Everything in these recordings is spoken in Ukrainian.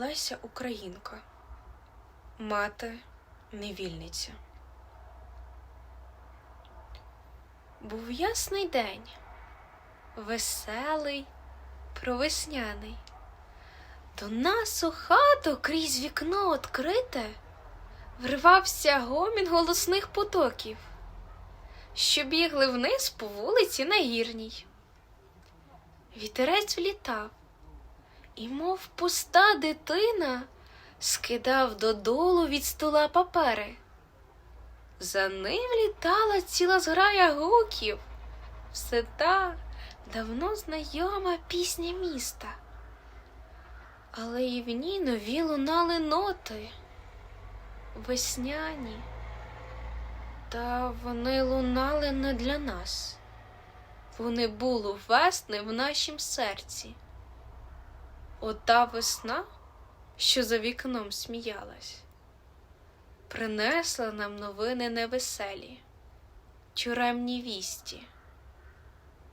Леся Українка, мати невільниця. Був ясний день, веселий, провесняний. До нас у хату крізь вікно відкрите вривався гомін голосних потоків, що бігли вниз по вулиці на гірній. Вітерець влітав, і, мов пуста дитина, скидав додолу від стола папери. За ним літала ціла зграя гуків, все та давно знайома пісня міста. Але і в ній нові лунали ноти, весняні, та вони лунали не для нас. Вони були весни в нашім серці. Ота весна, що за вікном сміялась, принесла нам новини невеселі, тюремні вісті.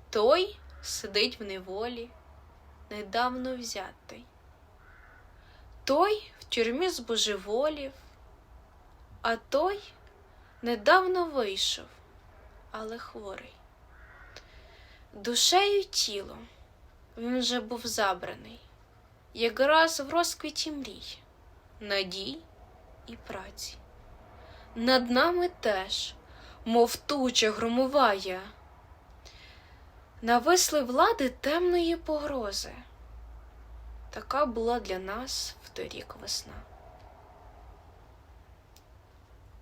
Той сидить в неволі, недавно взятий. Той в тюрмі збожеволів, а той недавно вийшов, але хворий. Душею тілом він вже був забраний, якраз в розквіті мрій, надій і праці. Над нами теж, мов туча громовая, нависли влади темної погрози. Така була для нас вторік весна.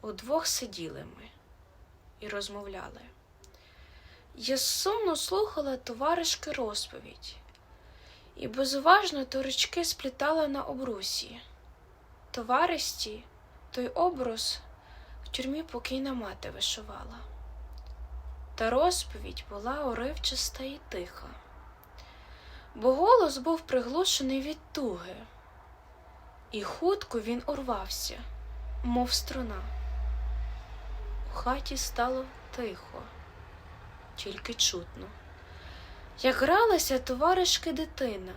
Удвох сиділи ми і розмовляли. Я сумно слухала товаришки розповідь і безуважно торочки сплітала на обрусі. Товаристі той образ в тюрмі покійна мати вишивала. Та розповідь була уривчаста і тиха, бо голос був приглушений від туги, і хутко він урвався, мов струна. У хаті стало тихо тільки чутно. Як гралася товаришки дитина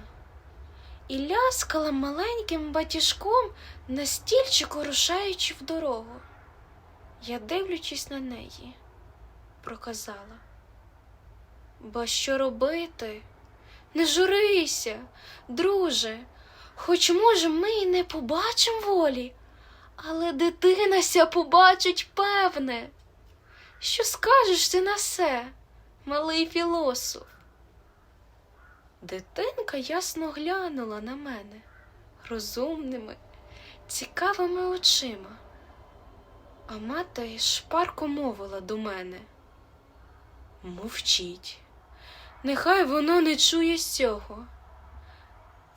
і ляскала маленьким батіжком на стільчику рушаючи в дорогу. Я, дивлячись на неї, проказала. Ба що робити? Не журися, друже, хоч, може, ми й не побачим волі, але дитина ся побачить певне. Що скажеш ти на все? малий філософ. Дитинка ясно глянула на мене розумними, цікавими очима, а мати шпарко мовила до мене. Мовчіть, нехай воно не чує цього.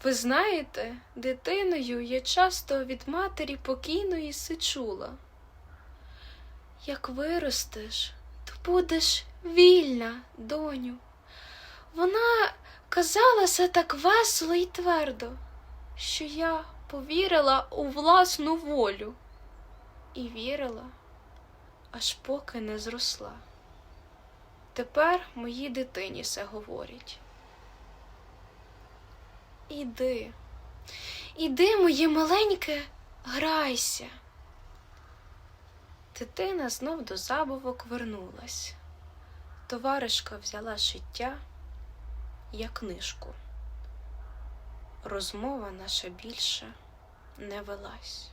Ви знаєте, дитиною я часто від матері покійної сичула. Як виростеш, то будеш вільна, доню. Вона казалася так весело і твердо, що я повірила у власну волю і вірила, аж поки не зросла. Тепер моїй дитині все говорять. Іди, іди, моє маленьке, грайся. Дитина знов до забавок вернулась. Товаришка взяла шиття як книжку. Розмова наша більше не велась.